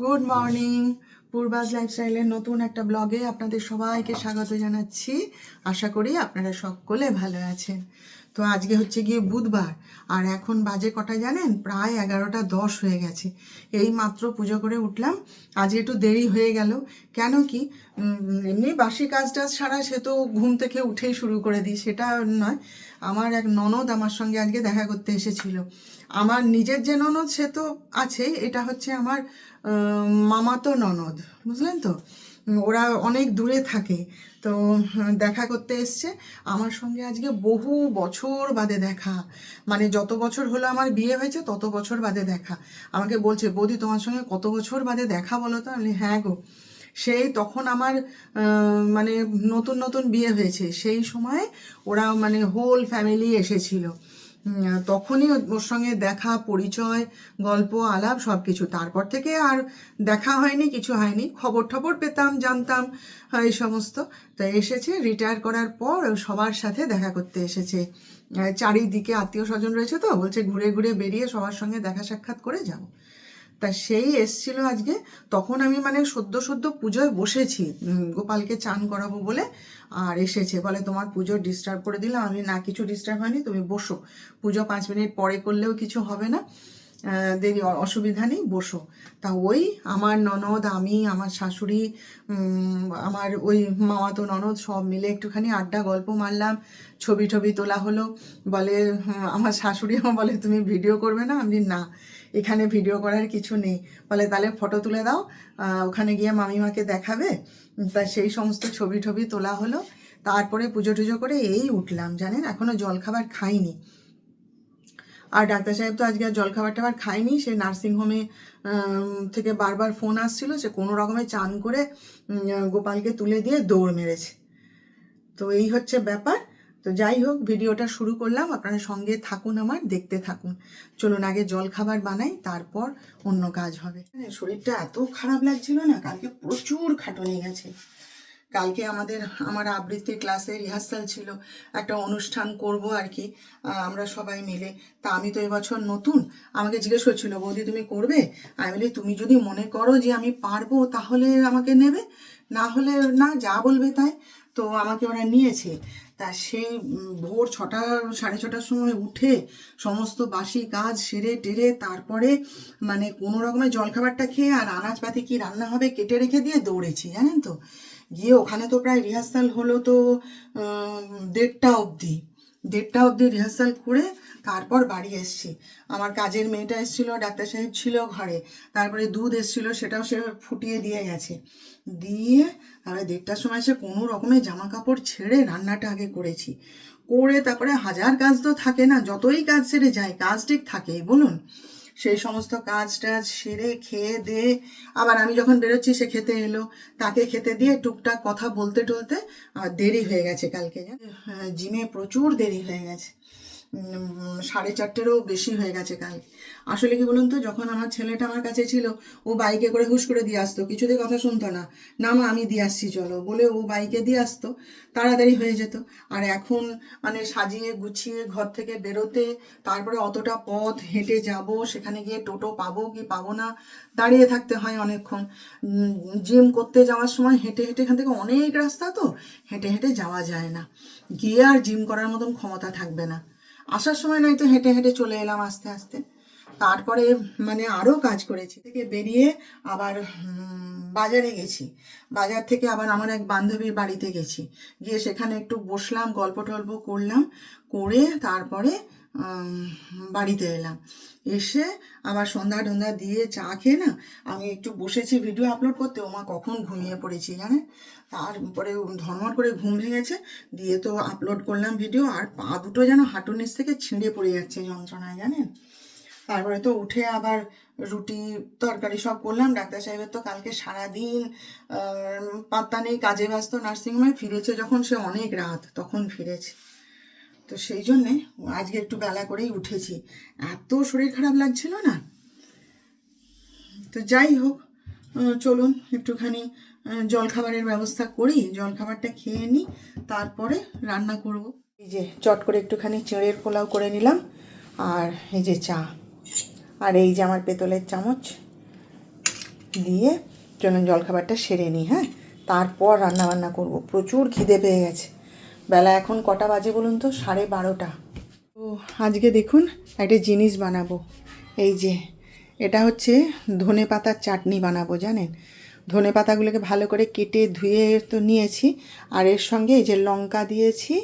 Good morning পূর্বাজ লাইফস্টাইলের নতুন একটা ব্লগে আপনাদের সবাইকে স্বাগত জানাচ্ছি। আশা করি আপনারা সকলে ভালো আছেন। তো আজকে হচ্ছে গিয়ে বুধবার, আর এখন বাজে কটা জানেন? প্রায় এগারোটা দশ হয়ে গেছে। এই মাত্র পুজো করে উঠলাম। আজকে একটু দেরি হয়ে গেল। কেন কি? এমনি বাসি কাজ টাজ ছাড়া সে তো ঘুম থেকে উঠেই শুরু করে দিই, সেটা নয়। আমার এক ননদ আমার সঙ্গে আজকে দেখা করতে এসেছিল। আমার নিজের যে ননদ সে তো আছেই এটা হচ্ছে আমার মামাতো ননদ, বুঝলেন তো? ওরা অনেক দূরে থাকে। তো দেখা করতে এসছে। আমার সঙ্গে আজকে বহু বছর বাদে দেখা। মানে যত বছর হলো আমার বিয়ে হয়েছে, তত বছর বাদে দেখা। আমাকে বলছে, বৌদি, তোমার সঙ্গে কত বছর বাদে দেখা বলো তো? আমি হ্যাঁ গো। সেই তখন আমার মানে নতুন নতুন বিয়ে হয়েছে। সেই সময় ওরা মানে হোল ফ্যামিলি এসেছিল। তখনই ওর সঙ্গে দেখা পরিচয় গল্প আলাপ সব কিছু তারপর থেকে আর দেখা হয়নি কিছু হয়নি। খবর টবর পেতাম জানতাম হ্যাঁ, এই সমস্ত। তো এসেছে রিটায়ার করার পর সবার সাথে দেখা করতে এসেছে। চারিদিকে আত্মীয় স্বজন রয়েছে তো বলছে ঘুরে ঘুরে বেরিয়ে সবার সঙ্গে দেখা সাক্ষাৎ করে যাব। তা সেই এসছিল আজকে। তখন আমি মানে সদ্য সদ্য পুজোয় বসেছি। গোপালকে চান করাবো বলে। আর এসেছে। বলে, তোমার পুজো ডিস্টার্ব করে দিলাম। আমি, না, কিছু ডিস্টার্ব হয়নি। তুমি বসো। পুজো পাঁচ মিনিট পরে করলেও কিছু হবে না। দেরি অসুবিধা নেই, বসো। তা ওই আমার ননদ, আমি, আমার শাশুড়ি আমার ওই মামাতো ননদ, সব মিলে একটুখানি আড্ডা, গল্প মারলাম। ছবি টবি তোলা হলো। বলে আমার শাশুড়ি বলে, তুমি ভিডিও করবে না? আমি, না। এখানে ভিডিও করার কিছু নেই। বলে, তাহলে ফটো তুলে দাও। ওখানে গিয়ে মামিমাকে দেখাবে। তা সেই সমস্ত ছবি টবি তোলা হলো। তারপরে পুজো টুজো করে এই উঠলাম, জানেন? এখনও জলখাবার খাইনি। আর ডাক্তার সাহেব তো আজকে আর জলখাবার টাবার খায়নি। সে নার্সিংহোমে থেকে বারবার ফোন আসছিল। সে কোনো রকমে চান করে গোপালকে তুলে দিয়ে দৌড় মেরেছে। তো এই হচ্ছে ব্যাপার। তো যাই হোক, ভিডিওটা শুরু করলাম। আপনারা সঙ্গে থাকুন আমার, দেখতে থাকুন। চলুন, আগে জল খাবার বানাই, তারপর অন্য কাজ হবে। মানে শরীরটা এত খারাপ লাগছিল না, কালকে প্রচুর খাটনি গেছে। কালকে আমাদের, আমার আবৃত্তি ক্লাসে রিহার্সাল ছিল, একটা অনুষ্ঠান করব আর কি আমরা সবাই মিলে। তা আমি তো এবছর নতুন। আমাকে জিজ্ঞেস করছিল, বৌদি, তুমি করবে? আমি বলি, তুমি যদি মনে করো যে আমি পারব, তাহলে আমাকে নেবে। না হলে, না, যা বলবে তাই। তো আমাকে ওরা নিয়েছে। তা সেই ভোর ছটা, সাড়ে ছটার সময় উঠে সমস্ত বাসি কাজ সেরে টেরে তারপরে মানে কোনো রকমের জলখাবারটা খেয়ে আর আনাজপাতি কি রান্না হবে কেটে রেখে দিয়ে দৌড়েছি, জানেন তো? গিয়ে ওখানে তো প্রায় রিহার্সাল হলো তো দেড়টা অবধি। দেড়টা অবধি রিহার্সাল করে তারপর বাড়ি এসছি। আমার কাজের মেয়েটা এসেছিল, ডাক্তার সাহেব ছিল ঘরে। তারপরে দুধ এসেছিল, সেটাও সে ফুটিয়ে দিয়ে গেছে। দিয়ে তারপরে দেড়টার সময় সে কোনো রকমের জামা কাপড় ছেড়ে রান্নাটা আগে করেছি। করে তারপরে হাজার কাজ তো থাকে না, যতই কাজ সেরে যায়, কাজ ঠিক থাকেই। বলুন সেই সমস্ত কাজ টাজ সেরে খেয়ে দিয়ে আবার আমি যখন বেরোচ্ছি সে খেতে এলো। তাকে খেতে দিয়ে টুকটাক কথা বলতে টলতে আর দেরি হয়ে গেছে কালকে? হ্যাঁ, জিমে প্রচুর দেরি হয়ে গেছে। সাড়ে চারটেরও বেশি হয়ে গেছে কাল। আসলে কি বলুন তো, যখন আমার ছেলেটা আমার কাছে ছিল, ও বাইকে করে হুশ করে দিয়ে আসতো, কিছুতে কথা শুনতো না। না মা, আমি দিয়ে আসছি, চলো। বলে ও বাইকে দিয়ে আসতো, তাড়াতাড়ি হয়ে যেত। আর এখন মানে সাজিয়ে গুছিয়ে ঘর থেকে বেরোতে, তারপরে অতটা পথ হেঁটে যাব, সেখানে গিয়ে টোটো পাবো কি পাবো না, দাঁড়িয়ে থাকতে হয় অনেকক্ষণ। জিম করতে যাওয়ার সময় হেঁটে হেঁটে এখান থেকে অনেক রাস্তা তো, হেঁটে হেঁটে যাওয়া যায় না। গিয়ে আর জিম করার মতন ক্ষমতা থাকবে না। আসার সময় নয়তো হেঁটে হেঁটে চলে এলাম আস্তে আস্তে। তারপরে মানে আরও কাজ করেছি। থেকে বেরিয়ে আবার বাজারে গেছি। বাজার থেকে আবার আমার এক বান্ধবীর বাড়িতে গেছি। গিয়ে সেখানে একটু বসলাম, গল্প টল্প করলাম, করে তারপরে বাড়িতে এলাম। এসে আবার সন্ধ্যা টন্ধা দিয়ে চা খেয়ে না, আমি একটু বসেছি ভিডিও আপলোড করতে। ওমা কখন ঘুমিয়ে পড়েছি জানেন? তারপরে ধর্মর করে ঘুম ভেঙেছে। দিয়ে তো আপলোড করলাম ভিডিও। আর পা দুটো যেন হাঁটুর নিচ থেকে ছিঁড়ে পড়ে যাচ্ছে যন্ত্রণায় জানেন? তারপরে তো উঠে আবার রুটি, তরকারি সব করলাম। ডাক্তার সাহেবের তো কালকে সারাদিন পাত্তা নেই, কাজে ব্যস্ত নার্সিংহোমে ফিরেছে যখন সে অনেক রাত, তখন ফিরেছে। তো সেই জন্যে আজকে একটু বেলা করেই উঠেছি। এত শরীর খারাপ লাগছিল না? তো যাই হোক চলুন একটুখানি জলখাবারের ব্যবস্থা করি, জলখাবারটা খেয়ে নিই, তারপরে রান্না করব। এই যে চট করে একটুখানি চেঁড়ের পোলাও করে নিলাম, আর এই যে চা। আর এই যে আমার পেতলের চামচ দিয়ে চলুন জলখাবারটা সেরে নিই হ্যাঁ? তারপর রান্নাবান্না করব। প্রচুর খিদে পেয়ে গেছে। বেলা এখন কটা বাজে বলুন তো? সাড়ে বারোটা। তো আজকে দেখুন, একটা জিনিস বানাবো। এই যে, এটা হচ্ছে ধনে পাতার চাটনি বানাবো, জানেন? ধনে পাতাগুলোকে ভালো করে কেটে ধুয়ে তো নিয়েছি, আর এর সঙ্গে এই যে লঙ্কা দিয়েছি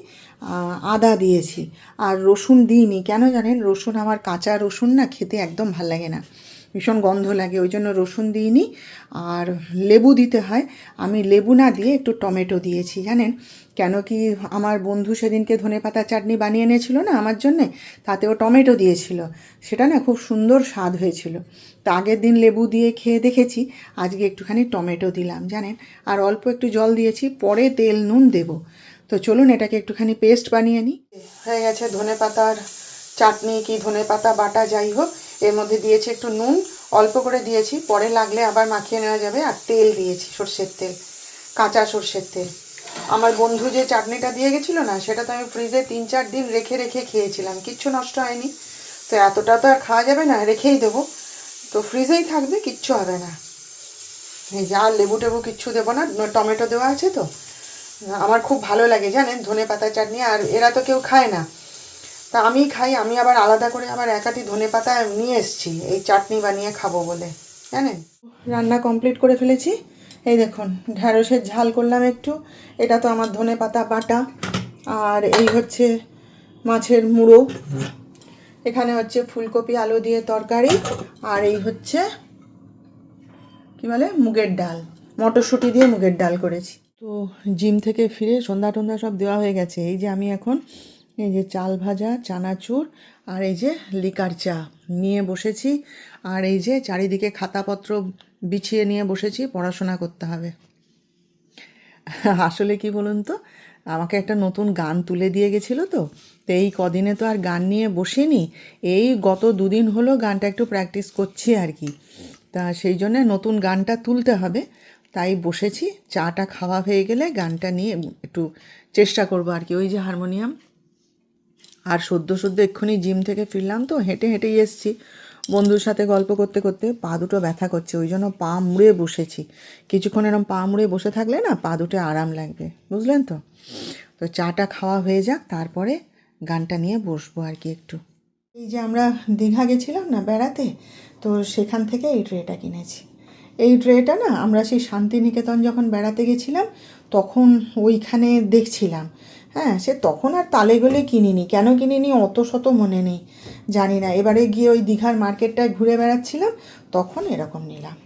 আদা দিয়েছি, আর রসুন দিইনি। কেন জানেন? রসুন আমার কাঁচা রসুন না, খেতে একদম ভালো লাগে না। ভীষণ গন্ধ লাগে, ওই জন্য রসুন দিইনি। আর লেবু দিতে হয়। আমি লেবু না দিয়ে একটু টমেটো দিয়েছি, জানেন? কেন কি আমার বন্ধু সেদিনকে ধনে পাতা চাটনি বানিয়ে এনেছিল না আমার জন্যে? তাতেও টমেটো দিয়েছিল। সেটা না খুব সুন্দর স্বাদ হয়েছিল। তা আগের দিন লেবু দিয়ে খেয়ে দেখেছি, আজকে একটুখানি টমেটো দিলাম, জানেন? আর অল্প একটু জল দিয়েছি, পরে তেল নুন দেব। তো চলুন এটাকে একটুখানি পেস্ট বানিয়ে নিই। হয়ে গেছে ধনে পাতার চাটনি কি ধনে পাতা বাটা যাই হোক, এর মধ্যে দিয়েছি একটু নুন, অল্প করে দিয়েছি, পরে লাগলে আবার মাখিয়ে নেওয়া যাবে, আর তেল দিয়েছি সর্ষের তেল, কাঁচা সর্ষের তেল। আমার বন্ধু যে চাটনিটা দিয়ে গেছিল না, সেটা তো আমি ফ্রিজে তিন চার দিন রেখে রেখে খেয়েছিলাম। কিচ্ছু নষ্ট হয়নি। তো এতটা তো আর খাওয়া যাবে না, রেখেই দেবো। তো ফ্রিজেই থাকবে, কিচ্ছু হবে না। যে লেবু টেবু কিচ্ছু দেবো না টমেটো দেওয়া আছে তো। আমার খুব ভালো লাগে জানেন, ধনে পাতা চাটনি, আর এরা তো কেউ খায় না। তা আমি খাই, আমি আবার আলাদা করে আবার একাটি ধনে পাতা নিয়ে এসেছি, এই চাটনি বানিয়ে খাব বলে। জানেন? রান্না কমপ্লিট করে ফেলেছি। এই দেখুন, ঢ্যাঁড়সের ঝাল করলাম একটু। এটা তো আমার ধনে পাতা বাটা। আর এই হচ্ছে মাছের মুড়ো। এখানে হচ্ছে ফুলকপি, আলু দিয়ে তরকারি। আর এই হচ্ছে কি বলে? মুগের ডাল। মটরশুঁটি দিয়ে মুগের ডাল করেছি। তো জিম থেকে ফিরে সন্ধ্যা টন্ধা সব দেওয়া হয়ে গেছে। এই যে আমি এখন, এই যে চাল ভাজা, চানাচুর আর এই যে লিকার চা। নিয়ে বসেছি। আর এই যে চারিদিকে খাতাপত্র বিছিয়ে নিয়ে বসেছি, পড়াশোনা করতে হবে। আসলে কি বলুন তো, আমাকে একটা নতুন গান তুলে দিয়ে গেছিল তো তো এই কদিনে তো আর গান নিয়ে বসিনি। এই গত দুদিন হলো গানটা একটু প্র্যাকটিস করছি আর কি। তা সেই জন্য নতুন গানটা তুলতে হবে। তাই বসেছি, চাটা খাওয়া হয়ে গেলে গানটা নিয়ে একটু চেষ্টা করব আর কি। ওই যে হারমোনিয়াম। আর সদ্য সদ্য এক্ষুনি জিম থেকে ফিরলাম তো হেঁটে হেঁটেই এসছি। বন্ধুর সাথে গল্প করতে করতে পা দুটো ব্যথা করছে, ওই জন্য পা মুড়ে বসেছি। কিছুক্ষণ এরকম পা মুড়ে বসে থাকলে না পা দুটো আরাম লাগবে, বুঝলেন তো? তো চাটা খাওয়া হয়ে যাক, তারপরে গানটা নিয়ে বসবো আর কি একটু। এই যে আমরা দীঘা গেছিলাম না বেড়াতে, তো সেখান থেকে এই ট্রেটা কিনেছি। এই ট্রেটা না আমরা সেই শান্তিনিকেতন যখন বেড়াতে গেছিলাম, তখন ওইখানে দেখছিলাম। হ্যাঁ সে তখন আর তালে গলে কিনিনি। কেন কিনিনি? অত শত মনে নেই। জানি না। এবারে গিয়ে ওই দীঘার মার্কেটটায় ঘুরে বেড়াচ্ছিলাম, তখন এরকম নিলাম।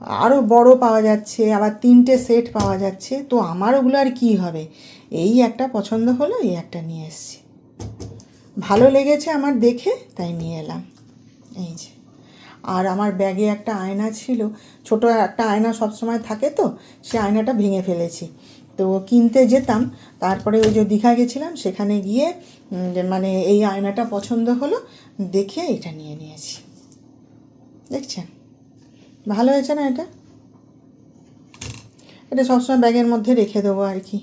আরও বড় পাওয়া যাচ্ছে, আবার তিনটে সেট পাওয়া যাচ্ছে, তো আমার ওগুলো আর কী হবে? এই একটা পছন্দ হলো, এই একটা নিয়ে এসেছি। ভালো লেগেছে আমার দেখে, তাই নিয়ে এলাম। এই যে। আর আমার ব্যাগে একটা আয়না ছিল, ছোট একটা আয়না সবসময় থাকে তো, সে আয়নাটা ভেঙে ফেলেছি। তো কিনতে যেতাম। তারপরে ওই যে দীঘা গেছিলাম, সেখানে গিয়ে মানে এই আয়নাটা পছন্দ হলো, দেখে এটা নিয়ে নিয়েছি। দেখছেন? ভালো হয়েছে না এটা? এটা সবসময় ব্যাগের মধ্যে রেখে দেবো আর কি।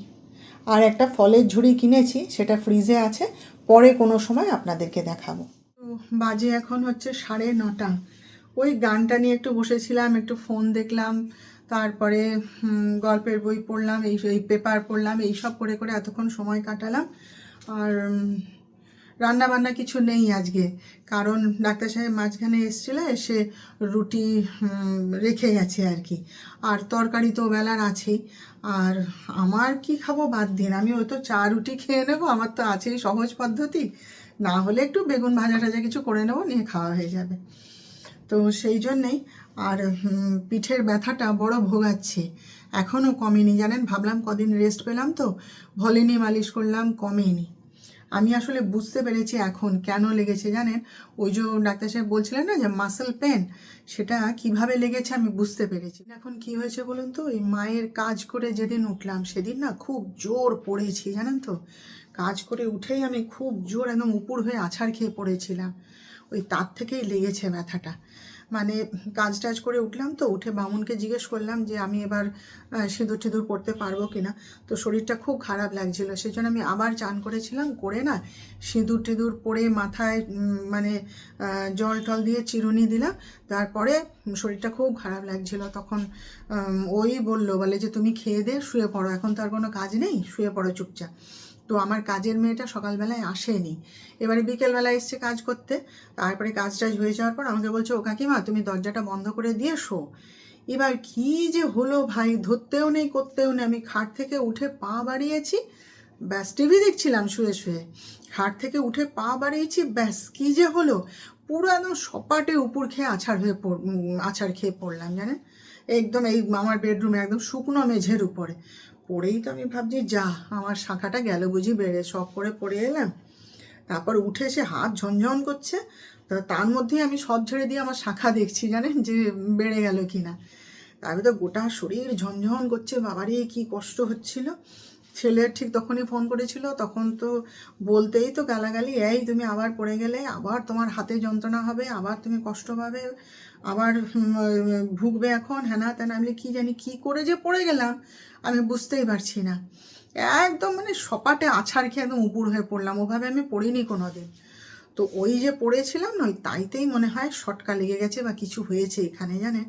আর একটা ফলের ঝুড়ি কিনেছি, সেটা ফ্রিজে আছে, পরে কোনো সময় আপনাদেরকে দেখাবো। বাজে এখন হচ্ছে সাড়ে নটা। ওই গানটা নিয়ে একটু বসেছিলাম, একটু ফোন দেখলাম তারপরে গল্পের বই পড়লাম, এই এই পেপার পড়লাম, এই সব করে করে এতক্ষণ সময় কাটালাম। আর রান্না বান্না কিছু নেই আজকে। কারণ ডাক্তার সাহেব মাঝখানে এসেছিল এসে রুটি রেখে গেছে আর কি। আর তরকারি তো বেলার আছেই। আর আমার কি খাব বাদ দিন আমি ওই তো চা, রুটি খেয়ে নেব, আমার তো আছেই সহজ পদ্ধতি। না হলে একটু বেগুন ভাজা টাজা কিছু করে নেব, নিয়ে খাওয়া হয়ে যাবে। তো সেই জন্যেই আর পিঠের ব্যথাটা বড় ভোগাচ্ছে। এখনও কমেনি, জানেন? ভাবলাম কদিন রেস্ট পেলাম তো, ভলিনি মালিশ করলাম, কমেনি। আমি আসলে বুঝতে পেরেছি এখন কেন লেগেছে, জানেন? ওই যে ডাক্তার সাহেব বলছিলেন না যে মাসেল পেন সেটা কীভাবে লেগেছে আমি বুঝতে পেরেছি। এখন কি হয়েছে বলুন তো? ওই মায়ের কাজ করে যেদিন উঠলাম, সেদিন না খুব জোর পড়েছি, জানেন তো? কাজ করে উঠেই আমি খুব জোর একদম উপুর হয়ে আছাড় খেয়ে পড়েছিলাম। ওই তার থেকেই লেগেছে ব্যথাটা। মানে কাজ টাজ করে উঠলাম তো, উঠে বামুনকে জিজ্ঞেস করলাম যে আমি এবার সিঁদুর টিঁদুর পড়তে পারব কি না তো শরীরটা খুব খারাপ লাগছিল সেই জন্য আমি আবার চান করেছিলাম, করে না, সিঁদুর টিঁদুর পরে মাথায় মানে জল টল দিয়ে চিরুনি দিলাম, তারপরে শরীরটা খুব খারাপ লাগছিল। তখন ওই বলল, বলে যে তুমি খেয়ে দে, শুয়ে পড়ো, এখন তো আর কোনো কাজ নেই, শুয়ে পড়ো চুপচাপ। তো আমার কাজের মেয়েটা সকালবেলায় আসেনি। এবারে বিকেলবেলায় এসছে কাজ করতে। তারপরে কাজ টাজ হয়ে যাওয়ার পর আমাকে বলছে, ও কাকিমা, তুমি দরজাটা বন্ধ করে দিয়ে শো এবার কি যে হলো ভাই, ধরতেও নেই, করতেও নেই। আমি খাট থেকে উঠে পা বাড়িয়েছি, ব্যাস, টিভি দেখছিলাম শুয়ে শুয়ে। খাট থেকে উঠে পা বাড়িয়েছি, ব্যাস, কি যে হলো? পুরো একদম সপাটে উপর খেয়ে আছাড় হয়ে পড় আছাড় খেয়ে পড়লাম, জানেন? একদম এই আমার বেডরুমে একদম শুকনো মেঝের উপরে। পড়েই তো আমি ভাবছি, যা, আমার শাখাটা গেল বুঝি, বেড়ে শখ করে পড়ে এলাম। তারপর উঠে সে হাত ঝনঝন করছে, তা তার মধ্যেই আমি সব ছেড়ে দিয়ে আমার শাখা দেখছি, জানেন, যে বেড়ে গেল কি না তারপরে তো গোটা শরীর ঝনঝন করছে বাবারই কি কষ্ট হচ্ছিল। ছেলে ঠিক তখনই ফোন করেছিল, তখন তো বলতেই তো গালাগালি, এই তুমি আবার পড়ে গেলে, আবার তোমার হাতে যন্ত্রণা হবে, আবার তুমি কষ্ট পাবে, আবার ভুগবে এখন, হ্যানা তেনা আমি কি জানি কি করে যে পড়ে গেলাম, আমি বুঝতেই পারছি না। একদম মানে সপাটে আছাড় খেয়ে একদম উপুর হয়ে পড়লাম, ওভাবে আমি পড়িনি কোনো দিন তো ওই যে পড়েছিলাম না, ওই তাইতেই মনে হয় শটকা লেগে গেছে বা কিছু হয়েছে এখানে, জানেন?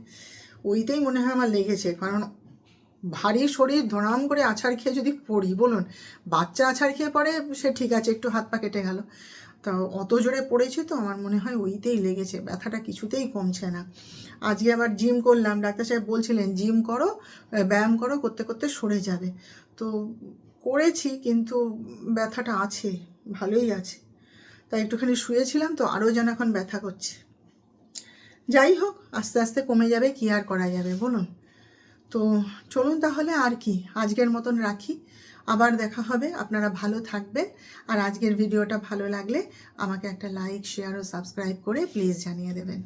ওইটাই মনে হয় আমার লেগেছে, কারণ ভারী শরীর ধরাম করে আছাড় খেয়ে যদি পড়ি, বলুন। বাচ্চা আছাড় খেয়ে পড়ে, সে ঠিক আছে, একটু হাত পা কেটে গেল। তা অত জোরে পড়েছি তো আমার মনে হয় ওইতেই লেগেছে, ব্যথাটা কিছুতেই কমছে না। আজকে আবার জিম করলাম, ডাক্তার সাহেব বলছিলেন, জিম করো ব্যায়াম করো, করতে করতে সরে যাবে। তো করেছি, কিন্তু ব্যথাটা আছে, ভালোই আছে। তাই একটুখানি শুয়েছিলাম তো আরও যেন এখন ব্যথা করছে। যাই হোক, আস্তে আস্তে কমে যাবে, কি আর করা যাবে, বলুন। তো চলুন তাহলে আর কি, আজকের মতন রাখি। আবার দেখা হবে, আপনারা ভালো থাকবেন। আর আজকের ভিডিওটা ভালো লাগলে আমাকে একটা লাইক শেয়ার ও সাবস্ক্রাইব করে প্লিজ জানিয়ে দেবেন।